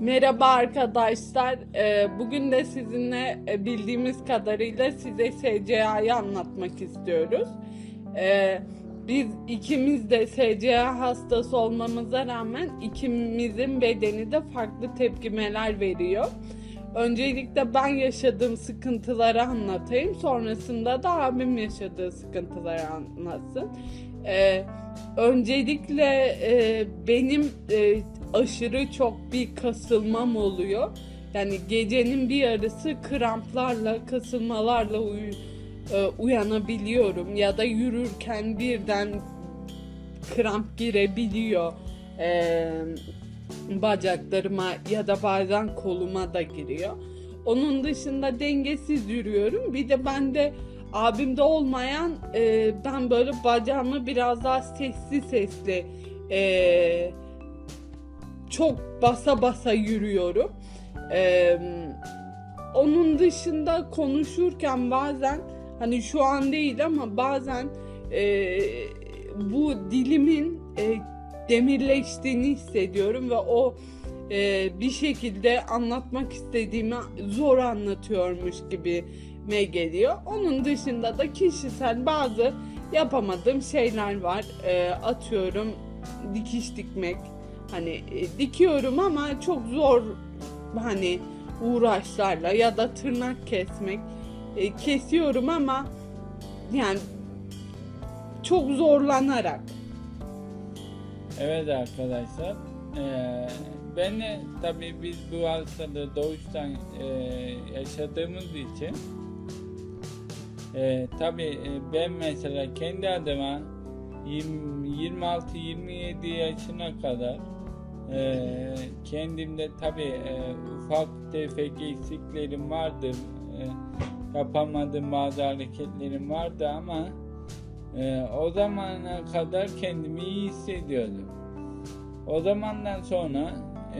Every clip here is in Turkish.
Merhaba arkadaşlar. Ee, Bugün de sizinle e, bildiğimiz kadarıyla size SCA'yı anlatmak istiyoruz. Ee, Biz ikimiz de SCA hastası olmamıza rağmen ikimizin bedeni de farklı tepkimeler veriyor. Öncelikle ben yaşadığım sıkıntıları anlatayım. Sonrasında da abim yaşadığı sıkıntıları anlatsın. Ee, öncelikle e, benim e, aşırı çok bir kasılmam oluyor. Yani gecenin bir yarısı kramplarla, kasılmalarla uyu- e, uyanabiliyorum ya da yürürken birden kramp girebiliyor e, bacaklarıma ya da bazen koluma da giriyor. Onun dışında dengesiz yürüyorum. Bir de bende abimde olmayan e, ben böyle bacağımı biraz daha sesli sesli e, çok basa basa yürüyorum. E, onun dışında konuşurken bazen hani şu an değil ama bazen e, bu dilimin e, demirleştiğini hissediyorum ve o e, bir şekilde anlatmak istediğimi zor anlatıyormuş gibi me geliyor. Onun dışında da kişisel bazı yapamadığım şeyler var. E, atıyorum dikiş dikmek. Hani e, dikiyorum ama çok zor hani uğraşlarla ya da tırnak kesmek. E, kesiyorum ama yani çok zorlanarak. Evet arkadaşlar. Eee ben de tabii biz bu hastalığı doğuştan eee, yaşadığımız için eee tabii e, ben mesela kendi adıma 26-27 yaşına kadar eee, kendimde tabii eee, ufak tefek eksiklerim vardı. Eee, yapamadığım bazı hareketlerim vardı ama ee, o zamana kadar kendimi iyi hissediyordum. O zamandan sonra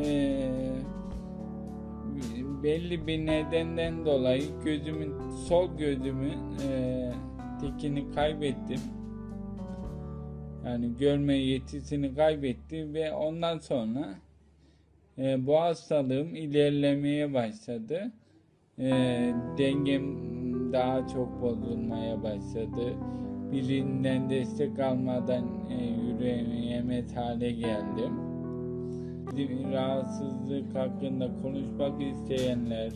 ee, belli bir nedenden dolayı gözümün sol gözümün ee, tekini kaybettim. Yani görme yetisini kaybettim ve ondan sonra ee, bu hastalığım ilerlemeye başladı. Ee, dengem daha çok bozulmaya başladı birinden destek almadan e, yürüyemez hale geldim. Rahatsızlık hakkında konuşmak isteyenler,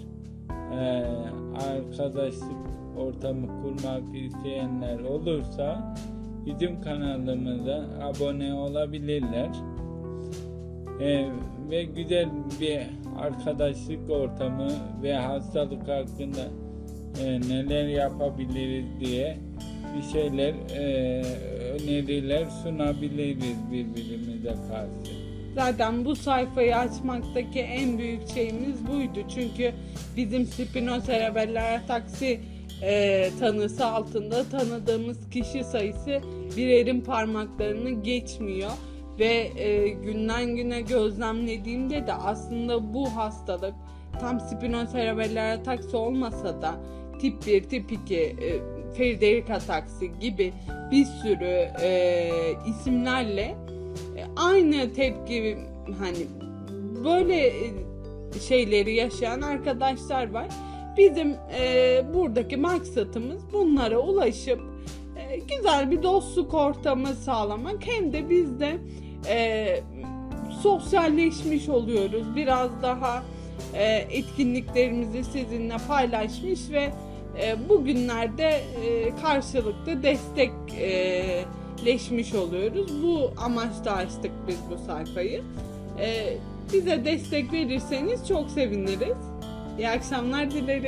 e, arkadaşlık ortamı kurmak isteyenler olursa bizim kanalımıza abone olabilirler. E, ve güzel bir arkadaşlık ortamı ve hastalık hakkında e, neler yapabiliriz diye bir şeyler e, öneriler sunabiliriz birbirimize karşı. Zaten bu sayfayı açmaktaki en büyük şeyimiz buydu. Çünkü bizim spinoserebeller taksi e, tanısı altında tanıdığımız kişi sayısı birerin parmaklarını geçmiyor. Ve e, günden güne gözlemlediğimde de aslında bu hastalık tam spinoserebeller ataksi olmasa da tip 1, tip 2, e, Frederick ataksi gibi bir sürü e, isimlerle e, aynı tepki hani böyle e, şeyleri yaşayan arkadaşlar var. Bizim e, buradaki maksatımız bunlara ulaşıp e, güzel bir dostluk ortamı sağlamak hem de biz de e, sosyalleşmiş oluyoruz. Biraz daha e, etkinliklerimizi sizinle paylaşmış ve e, bugünlerde e, karşılıklı destekleşmiş oluyoruz. Bu amaçla açtık biz bu sayfayı. E, bize destek verirseniz çok seviniriz. İyi akşamlar dileriz.